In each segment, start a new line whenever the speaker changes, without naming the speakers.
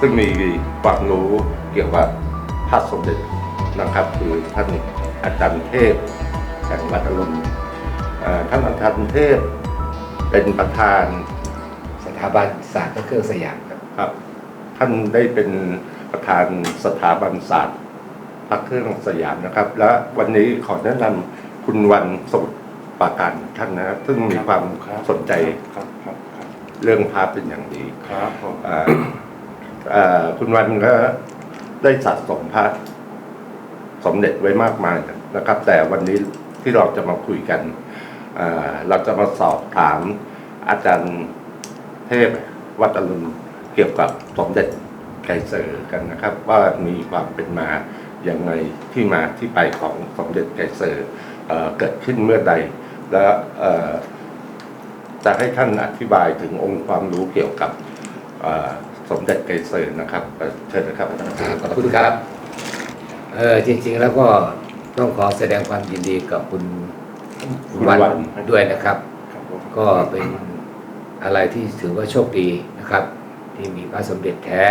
ซึ่งมีความรู้เกี่ยวกับพระสมเด็จนะครับ คือท่านอาจารย์เทพแห่งวัดอรุณอ่าท่านอาจารย์เทพเป็นประธาน
สถาบันศาสตร์และเครื่องสยามครับ
ครับ ท่านได้เป็นประธานสถาบันศาสตร์พระเครื่องสยามนะครับ และวันนี้ขอแนะนำคุณวันสมุทรปราการท่านนะครับซึ่งมีความ
ครับ
สนใจ
ครับครับครับ
เรื่องพระเป็นอย่างดี
ครับผม
อ่าอ่า คุณวันก็ได้สะสมพระสมเด็จไว้มากมายนะครับ แต่วันนี้ที่เราจะมาคุยกัน เราจะมาสอบถามอาจารย์เทพวัดอรุณเกี่ยวกับสมเด็จไกรเซอร์กันนะครับ ว่ามีความเป็นมาอย่างไงที่มาที่ไปของสมเด็จไกรเซอร์เกิดขึ้นเมื่อใด และจะให้ท่านอธิบายถึงองค์ความรู้เกี่ยวกับ สมเด็จไกรเซอร์นะครับเอ่อเชิญนะครับอาจารย์
ขอบคุณครับเออจริง ๆ แล้วก็ต้องขอแสดงความยินดีกับคุณคุณวันด้วยนะครับ
ครับผม
ก็เป็นอะไรที่ถือว่าโชคดีนะครับ ที่มีพระสมเด็จแท้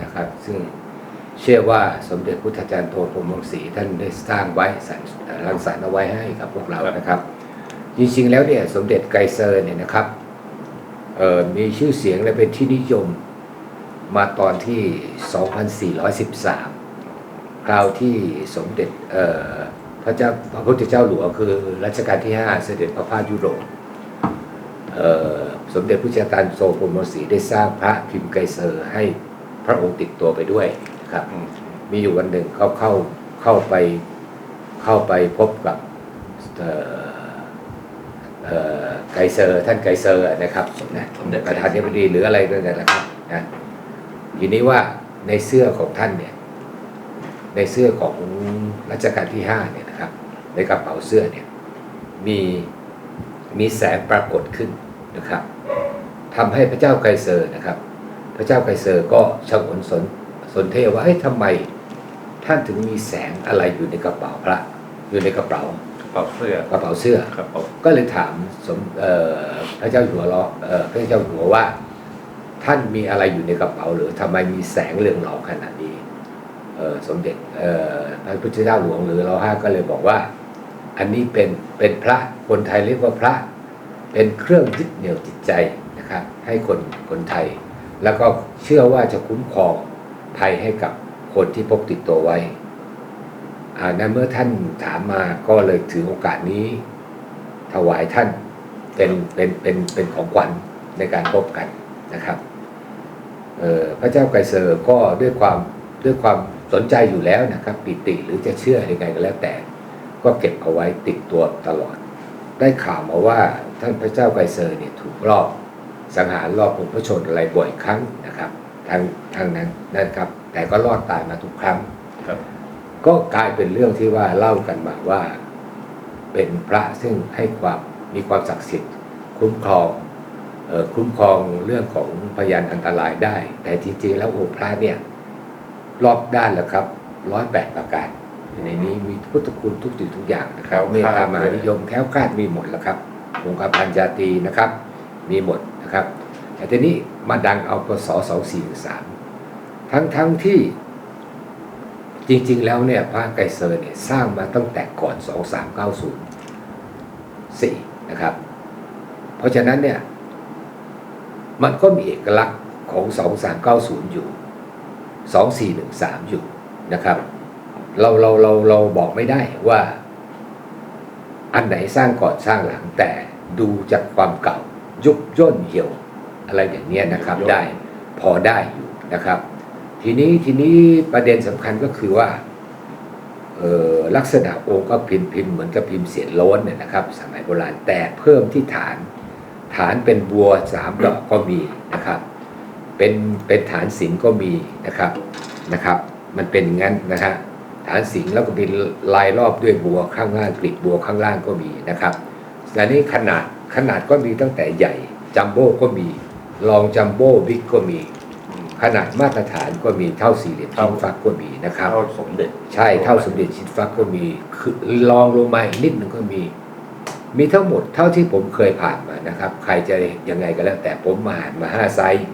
นะครับ ซึ่งเชื่อว่าสมเด็จพุทธจารย์โตพรหมวงศรีท่านได้สร้างไว้สรรรังสรรค์เอาไว้ให้กับพวกเรานะครับ จริงๆแล้วเนี่ยสมเด็จไกรเซอร์เนี่ยนะครับเอ่อมีชื่อเสียงและเป็นที่นิยม มาตอนที่ 2413 คราวที่สมเด็จเอ่อพระเจ้าพระพุทธเจ้าหลวงคือรัชกาลที่ 5 เสด็จพระพายุโรปเอ่อสมเด็จพระเจ้าตารโซพรหมศรีได้สร้างพระพิมพ์ไกรเซอร์ให้พระองค์ติดตัวไปด้วยนะครับ
อืม
มีอยู่วันหนึ่งเขาเข้าเข้าไปเข้าไปพบกับเอ่อเอ่อไกรเซอร์ท่านไกรเซอร์นะครับนะสมเด็จประธานาธิบดีหรืออะไรนั่นแหละครับนะ ทีนี้ว่าในเสื้อของท่านเนี่ย ในเสื้อของรัชกาลที่ห้าเนี่ยนะครับ ในกระเป๋าเสื้อเนี่ยมีมีแสงปรากฏขึ้นนะครับทำให้พระเจ้าไกรเซอร์นะครับ พระเจ้าไกรเซอร์ก็ชงนสนสนเทว่าเฮ้ยทำไมท่านถึงมีแสงอะไรอยู่ในกระเป๋าพระอยู่ในกระเป๋าก
ระเป๋าเสื้อก
ระเป๋าเสื้อ
ครับผม
ก็เลยถามสมเอ่อพระเจ้าอยู่หัวเราะเอ่อพระเจ้าอยู่หัวว่า ท่านมีอะไรอยู่ในกระเป๋าหรือทำไมมีแสงเรืองรองขนาดนี้เสมเด็จพระพุทธเจ้าหลวงหรือเราห้าก็เลยบอกว่า อันนี้เป็นเป็นพระคนไทยเรียกว่าพระ เป็นเครื่องยึดเหนี่ยวจิตใจนะครับ ให้คนคนไทย แล้วก็เชื่อว่าจะคุ้มครองภัยให้กับคนที่พกติดตัวไว้อานั้นเมื่อท่านถามมาก็เลยถือโอกาสนี้ ถวายท่านเป็นเป็นเป็นเป็นของขวัญในการพบกันนะครับ พระเจ้าไกรเซอร์ก็ด้วยความด้วยความสนใจอยู่แล้วนะครับปิติหรือจะเชื่อยังไงก็แล้วแต่ ก็เก็บเอาไว้ติดตัวตลอด ได้ข่าวมาว่าท่านพระเจ้าไกรเซอร์เนี่ยถูกรอบสังหารรอบองค์พระชนอะไรบ่อยครั้งนะครับทางทางนั้นนะครับ แต่ก็รอดตายมาทุกครั้ง
ครับ
ก็กลายเป็นเรื่องที่ว่าเล่ากันมาว่า เป็นพระซึ่งให้ความมีความศักดิ์สิทธิ์คุ้มครองเอ่อ คุ้มครองเรื่องของพยานอันตรายได้ แต่จริงๆแล้วองค์พระเนี่ยรอบด้านแล้วครับร้อยแปดประการในนี้มีพุทธคุณทุกสิ่งทุกอย่างนะครับเมตตามหานิยมแคล้วคลาดมีหมดแล้วครับองค์การพันจาตรีนะครับ มีหมดนะครับแต่ทีนี้มาดังเอาพศสองสี่สามทั้งทั้งที่จริง ๆ แล้วเนี่ยพระไกรเซอร์เนี่ยสร้างมาตั้งแต่ก่อน2390 4นะครับ เพราะฉะนั้นเนี่ย มันก็มีเอกลักษณ์ของ 2390 อยู่ 2413 อยู่นะครับ เราเราเราเราบอกไม่ได้ว่า อันไหนสร้างก่อนสร้างหลังแต่ดูจากความเก่ายุบย่นเหี่ยว อะไรอย่างเนี้ยนะครับได้พอได้อยู่นะครับ ทีนี้ทีนี้ประเด็นสำคัญก็คือว่าเอ่อลักษณะองค์ก็พิมพ์พิมพ์เหมือนกับพิมพ์เสียนโล้นเนี่ยนะครับ สมัยโบราณแต่เพิ่มที่ฐาน ฐานเป็นบัวสามดอกก็มีนะครับ เป็นเป็นฐานสิงห์ก็มีนะครับนะครับ มันเป็นงั้นนะฮะฐานสิงห์แล้วก็มีลายรอบด้วยบัวข้างล่างกลีบบัวข้างล่างก็มีนะครับอันนี้ขนาดขนาดก็มีตั้งแต่ใหญ่จัมโบ้ก็มีลองจัมโบ้บิ๊กก็มี ขนาดมาตรฐานก็มีเท่าสี่เหลี่ยมชิ้นฟักก็มีนะครับ
เท่าสมเด็จ
ใช่เท่าสมเด็จชิ้นฟักก็มีคือลองลงมาอีกนิดหนึ่งก็มี มีทั้งหมดเท่าที่ผมเคยผ่านมานะครับ ใครจะยังไงก็แล้วแต่ผมมาอ่านมาห้าไซส์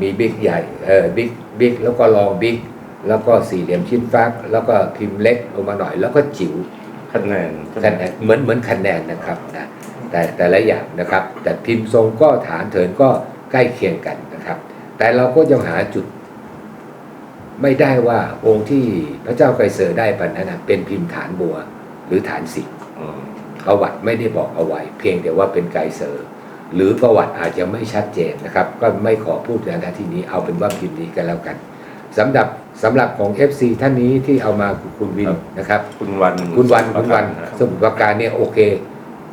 มีบิ๊กใหญ่เออบิ๊กบิ๊กแล้วก็ลองบิ๊กแล้วก็สี่เหลี่ยมชิ้นฟัก แล้วก็พิมพ์เล็กลงมาหน่อยแล้วก็จิ๋ว
คะแนนใช่ไหม
คะแนนเหมือนเหมือนคะแนนนะครับนะแต่แต่ละอย่างนะครับ แต่พิมพ์ทรงก็ฐานเถินก็ใกล้เคียงกันนะครับ แต่เราก็ยังหาจุด ไม่ได้ว่าองค์ที่พระเจ้าไกรเสอร์ได้ปันนั้นนะเป็นพิมพ์ฐานบัวหรือฐานสิบ
อืม
ประวัติไม่ได้บอกเอาไว้ เพียงแต่ว่าเป็นไกรเซอร์หรือประวัติอาจจะไม่ชัดเจนนะครับ ก็ไม่ขอพูดในนาทีนี้เอาเป็นว่าพิมพ์นี้กันแล้วกันสำหรับสำหรับของ FC ท่านนี้ที่เอามาคือคุณวินนะครับ
คุณวัน
คุณวันคุณวัน
นะ
สมุทรปราการเนี่ยโอเค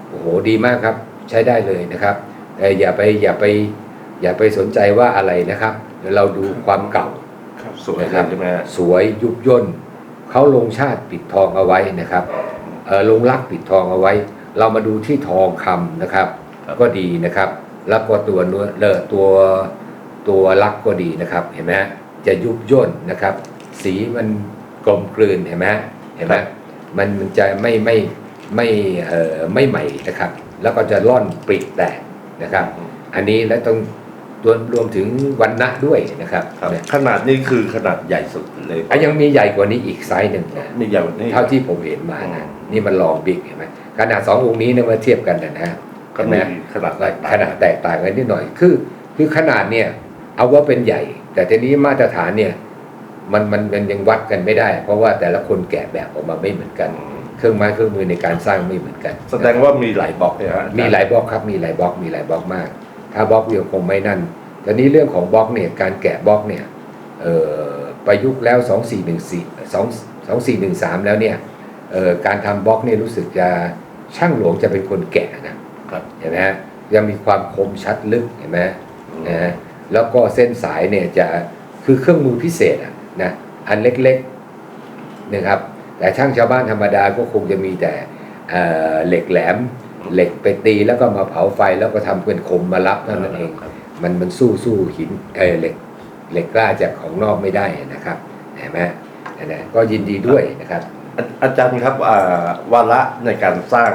โอ้โหดีมากครับ ใช้ได้เลยนะครับแต่อย่าไปอย่าไป อย่าไปสนใจว่าอะไรนะครับเดี๋ยวเราดูความเก่า
ครับสวยเลยใช่ไหมฮะ
สวยยุบย่นเขาลงชาติปิดทองเอาไว้นะครับเออ ลงลักษณ์ปิดทองเอาไว้ เรามาดูที่ทองคำนะครับ ก็ดีนะครับ แล้วก็ตัวเนื้อเลอะตัวตัวลักษณ์ก็ดีนะครับ เห็นไหมฮะจะยุบย่นนะครับ สีมันกลมกลืนเห็นไหมฮะเห็นไหมมันมันจะไม่ไม่ไม่เอ่อไม่ใหม่นะครับ แล้วก็จะร่อนปริแตกนะครับ อันนี้และต้องรวมรวมถึงวันณะด้วยนะครับ
ครับ
เนี่ย
ขนาดนี้คือขนาดใหญ่สุดเลย
อะยังมีใหญ่กว่านี้อีกไซส์หนึ่งนะ
มีใหญ่กว่านี้
เท่าที่ผมเห็นมานะ
อืม
นี่มันลองบิ๊กเห็นไหมขนาดสององค์นี้เนี่ยมาเทียบกันนะนะ
ก็
เห็นไหม
มีขนาดแตกต่าง
ขนาดแตกต่างกันนิดหน่อยคือ คือขนาดเนี่ย เอาว่าเป็นใหญ่ แต่ทีนี้มาตรฐานเนี่ยมันมันมันยังวัดกันไม่ได้ เพราะว่าแต่ละคนแกะแบบออกมาไม่เหมือนกัน เครื่องไม้เครื่องมือในการสร้างไม่เหมือนกัน
แสดงว่ามีหลายบล็อกเลยฮะ
มีหลายบล็อกครับมีหลายบล็อกมีหลายบล็อกมาก ถ้าบล็อกเดียวคงไม่นั่นแต่นี้เรื่องของบล็อกเนี่ยการแกะบล็อกเนี่ยเอ่อประยุกต์แล้ว 2414 2 2413 แล้วเนี่ยเอ่อ การทำบล็อกเนี่ยรู้สึกจะช่างหลวงจะเป็นคนแกะนะครับเห็นไหมฮะยังมีความคมชัดลึกเห็นไหมนะฮะแล้วก็เส้นสายเนี่ยจะคือเครื่องมือพิเศษอะนะอันเล็กๆนะครับ แต่ช่างชาวบ้านธรรมดาก็คงจะมีแต่เอ่อเหล็กแหลมเหล็กไปตีแล้วก็มาเผาไฟแล้วก็ทำเป็นคมมารับเท่านั้นเอง
ครับ
มันมันสู้สู้หินเออเหล็กเหล็กกล้าจากของนอกไม่ได้นะครับเห็นไหมอันนั้นก็ยินดีด้วยนะครับ
อาอาจารย์ครับอ่าวาระในการสร้าง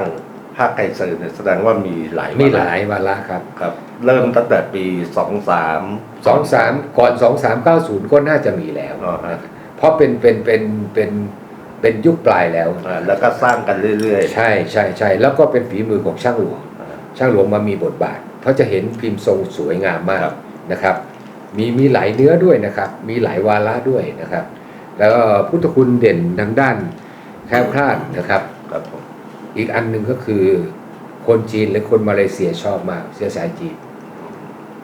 ภาคไกรเซอร์เนี่ยแสดงว่ามีหลายวาระ
มีหลายวาระครับ
ครับ เริ่มตั้งแต่ปีสองสาม
สองสามก่อนสองสามเก้าศูนย์ก็น่าจะมีแล้ว
อ๋อฮะ
เพราะเป็นเป็นเป็นเป็นเป็นยุคปลายแล้ว
แล้วก็สร้างกันเรื่อย
ใช่ใช่ใช่แล้วก็เป็นฝีมือของช่างหลวง
ๆ
ช่างหลวงมามีบทบาท เพราะจะเห็นพิมพ์ทรงสวยงามมาก
ครับ
นะครับ มีมีหลายเนื้อด้วยนะครับ มีหลายวาระด้วยนะครับ แล้วก็พุทธคุณเด่นทางด้าน แคล้วคลาดนะครับ
ครับผม
อีกอันหนึ่งก็คือ คนจีนหรือคนมาเลเซียชอบมากเชื้อสายจีน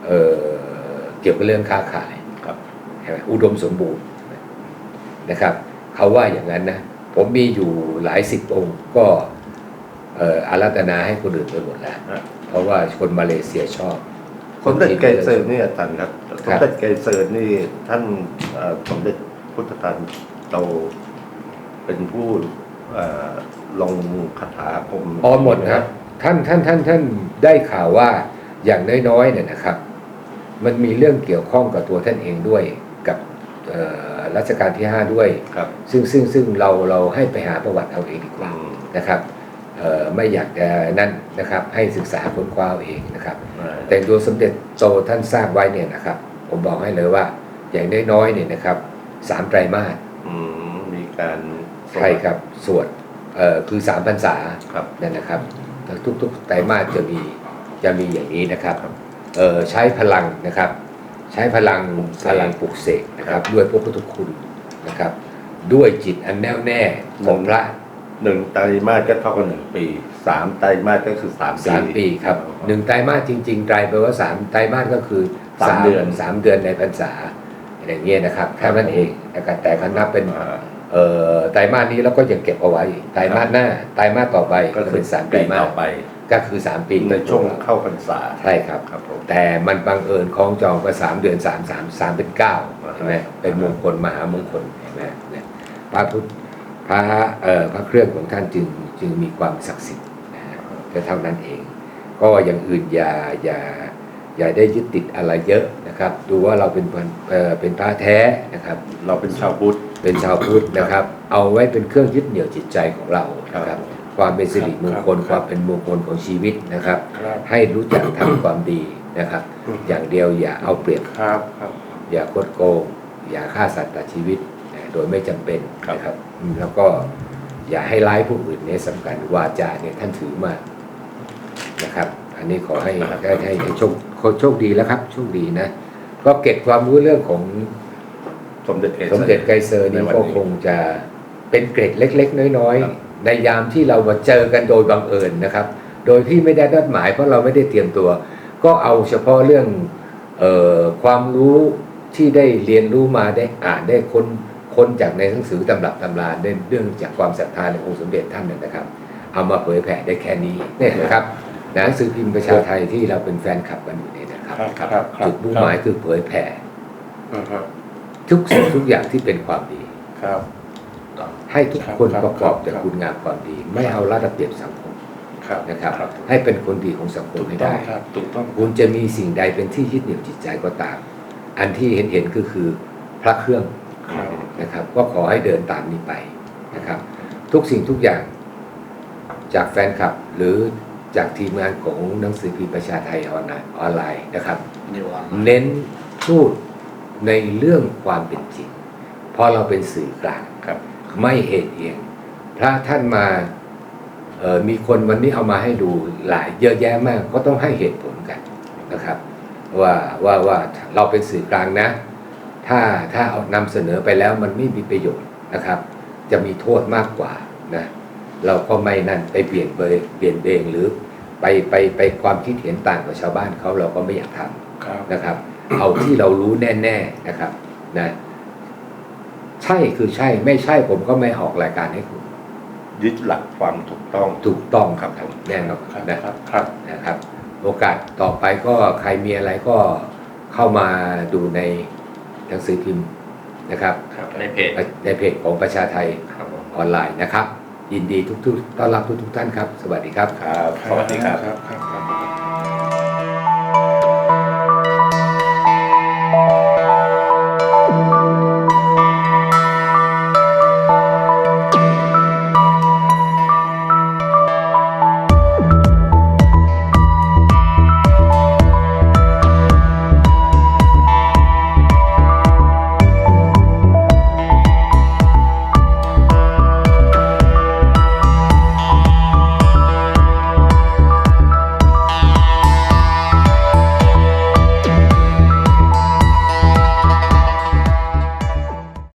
เอ่อเกี่ยวกับเรื่องค้าขาย
ครับ
ใช่ไหมอุดมสมบูรณ์นะครับเขาว่าอย่างนั้นนะ ผมมีอยู่หลายสิบองค์ก็เอ่ออารัตนาให้คนอื่นไปหมดแล้ว
ฮะ
เพราะว่าคนมาเลเซียชอบ
สมเด็จไกรเซอร์นี่อาจารย์ครับสมเด็จไกรเซอร์นี่ท่านเอ่อสมเด็จพุทธทาสเรา เป็นผู้เอ่อลงคาถาอาคม
อ๋อหมดนะครับท่านท่านท่านท่านได้ข่าวว่าอย่างน้อยๆเนี่ยนะครับ มันมีเรื่องเกี่ยวข้องกับตัวท่านเองด้วยกับเอ่อรัชกาลที่ 5 ด้วย
ครับ
ซึ่งซึ่งซึ่งเราเราให้ไปหาประวัติเอาเองดีก
อื
ว่ามนะครับเอ่อไม่อยากจะนั่นนะครับให้ศึกษาค้นคว้าเอาเองนะครับ
อ่า
แต่ตัวสมเด็จโตท่านสร้างไว้เนี่ยนะครับ ผมบอกให้เลยว่าอย่างน้อยๆเนี่ยนะครับสามไตรมาส
อืมมีการสวด
ใช่ครับ สวดเอ่อคือสามพรรษา
ครับ
นั่นนะครับ ทุกๆไตรมาสจะมีจะมีอย่างนี้นะครับเอ่อใช้พลังนะครับ ใช้พลังพลังปลุกเสกนะครับ ด้วยพระพุทธคุณนะครับ ด้วยจิตอันแน่วแน่ของพระ
หนึ่งไตรมาสก็เท่ากับหนึ่งปีสามไตรมาสก็คือสามปี
สามปีครับหนึ่งไตรมาสจริงๆไตรแปลว่าสามไตรมาสก็คือ
สามเดือน
สามเดือนในพรรษาอย่างเงี้ยนะครับแค่นั้นเองนะครับแต่คันนับเป็น
อ่า
เอ่อ ไตรมาสนี้แล้วก็ยังเก็บเอาไว้ไตรมาสหน้าไตรมาสต่อไป
ก็
ก็
คื
คืออสามไตร
ปี
มา
ต่
ส
อไป
ก็คือสามปี
ในช่วงเข้าพรรษา
ใช่ครับ
ครับผม
แต่มันบังเอิญคล้องจองก็สามเดือนสามสามสามเป็นเก้า
อ่า
ใช่ไหมเป็นมงคลมหามงคลเห็นไหมเนี่ยพระพุทธพระเอ่อพระเครื่องของท่านจึงจึงมีความศักดิ์สิทธิ์นะฮะก็เท่านั้นเอง ก็อย่างอื่นอย่าอย่า อย่าได้ยึดติดอะไรเยอะนะครับ ดูว่าเราเป็นคนเอ่อเป็นพระแท้นะครับ
เราเป็นชาวพุทธ
เป็นชาวพุทธนะครับ เอาไว้เป็นเครื่องยึดเหนี่ยวจิตใจของเรานะครับ
ครับ
ความเป็นสิริมงคล
ครับ
ความเป็นมงคลของชีวิตนะครับ
ครับ
ให้รู้จักทำความดีนะครับ
อืม
อย่างเดียวอย่าเอาเปรียบ
ครับครับ
อย่าคดโกง อย่าฆ่าสัตว์ตัดชีวิตนะโดยไม่จำเป็น
ครับ
นะครับอืมแล้วก็อย่าให้ร้ายผู้อื่นเนี่ยสำคัญวาจาเนี่ยท่านถือมากนะครับ อันนี้ขอให้ให้ให้ให้โชค โชคดีแล้วครับ โชคดีนะ ก็เก็บความรู้เรื่องของ
สมเด็จเอ
สมเด็จไกรเซอร์นี่
ในวัน
ก็
นี้
คงจะเป็นเกร็ดเล็ก ๆ น้อย
ครับ
ๆในยามที่เรามาเจอกันโดยบังเอิญนะครับ โดยที่ไม่ได้นัดหมายเพราะเราไม่ได้เตรียมตัว ก็เอาเฉพาะเรื่องเออความรู้ที่ได้เรียนรู้มาได้อ่านได้ค้นค้นจากในหนังสือตำรับตำราได้เรื่องจากความศรัทธาในองค์สมเด็จท่านเนี่ยนะครับ เอามาเผยแผ่ได้แค่นี้เนี่ยนะครับ หนังสือพิมพ์ประชาไทยที่เราเป็นแฟนคลับกันอยู่เนี่ยนะครับ
ครับครับครับ
จุดมุ่งหมายคือเผยแผ่
อือฮะ
ทุกสิ่งทุกอย่างที่เป็นความดี
ครับ
ให้ทุกคน
ครับ
ประกอบจาก
ครับ
คุณงามความดี ไม่เอารัดเอาเปรียบสังคม
ครับ
นะครับ
ครับ
ให้เป็นคนดีของสังคม
ถูก
ให้
ต้อง
ได้
ครับถูกต้อง
คุณจะมีสิ่งใดเป็นที่ยึดเหนี่ยวจิตใจก็ตาม อันที่เห็นเห็นๆก็คือพระเครื่อง
ครับ
นะครับ ก็ขอให้เดินตามนี้ไปนะครับ ทุกสิ่งทุกอย่างจากแฟนคลับหรือ จากทีมงานของหนังสือพิมพ์ประชาไทยออนไลน์ออนไลน์นะครับ เน้นพูดในเรื่องความเป็นจริงเพราะเราเป็นสื่อกลาง
ครับ
ไม่เหตุเอียง พระท่านมาเอ่อมีคนวันนี้เอามาให้ดูหลายเยอะแยะมากก็ต้องให้เหตุผลกันนะครับ ว่าว่าว่าเราเป็นสื่อกลางนะ ถ้าถ้าเอานำเสนอไปแล้วมันไม่มีประโยชน์นะครับ จะมีโทษมากกว่านะ เราก็ไม่นั่นไปเปลี่ยนเบยเปลี่ยนเบงหรือไปไปไปความคิดเห็นต่างกับชาวบ้านเขาเราก็ไม่อยากทำ
ครับ
นะครับ เอาที่เรารู้แน่ ๆนะครับนะใช่คือใช่ไม่ใช่ผมก็ไม่ออกรายการให้คุณ
ยึดหลักความถูกต้อง
ถูกต้องครับผมแน่นอน
ครับ
นะครับ
ครับ
นะครับ โอกาสต่อไปก็ใครมีอะไรก็เข้ามาดูในหนังสือพิมพ์นะครับ
ครับ
ในเพจ
ในเพจของประชาไทย
ครับผม
ออนไลน์นะครับ ยินดีทุกๆต้อนรับทุกๆท่านครับ สวัสดีครับ
ครับ สวัสดีครับ
ครับครับ